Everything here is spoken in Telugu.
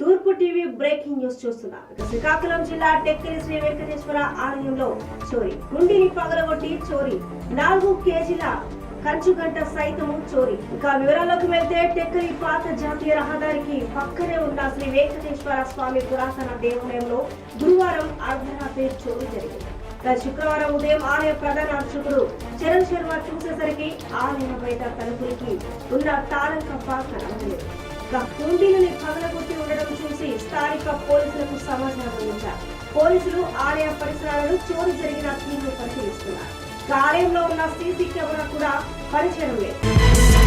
తూర్పు న్యూస్ చూస్తున్నారు శ్రీకాకుళం జిల్లా టెక్కరి శ్రీ వెంకటేశ్వర ఆలయంలో చోరీ. గుండిని పగలగొట్టి చోరీ. నాలుగు కేజీల కంచుగంట సైతము చోరీ. ఇంకా వివరాల్లోకి వెళ్తే టెక్కరి పాత జాతీయ రహదారికి పక్కనే ఉన్న శ్రీ వెంకటేశ్వర స్వామి పురాతన దేవాలయంలో గురువారం అర్ధరాత్రి చోరీ జరిగింది. శుక్రవారం ఉదయం ఆలయ ప్రధాన అర్చకుడు చరణ్ శర్మ చూసేసరికి ఆలయం బయట తలుపులకి ఉన్న తాళం కప్ప కనబడలేదు. కుండీలని పగలగొట్టి ఉండడం చూసి స్థానిక పోలీసులకు సమాచారం అందించారు. పోలీసులు ఆలయ పరిసరాలను చోరు జరిగిన తీరు పరిశీలిస్తున్నారు. ఇక ఆలయంలో ఉన్న సీసీ కెమెరా కూడా పనిచేయడం లేదు.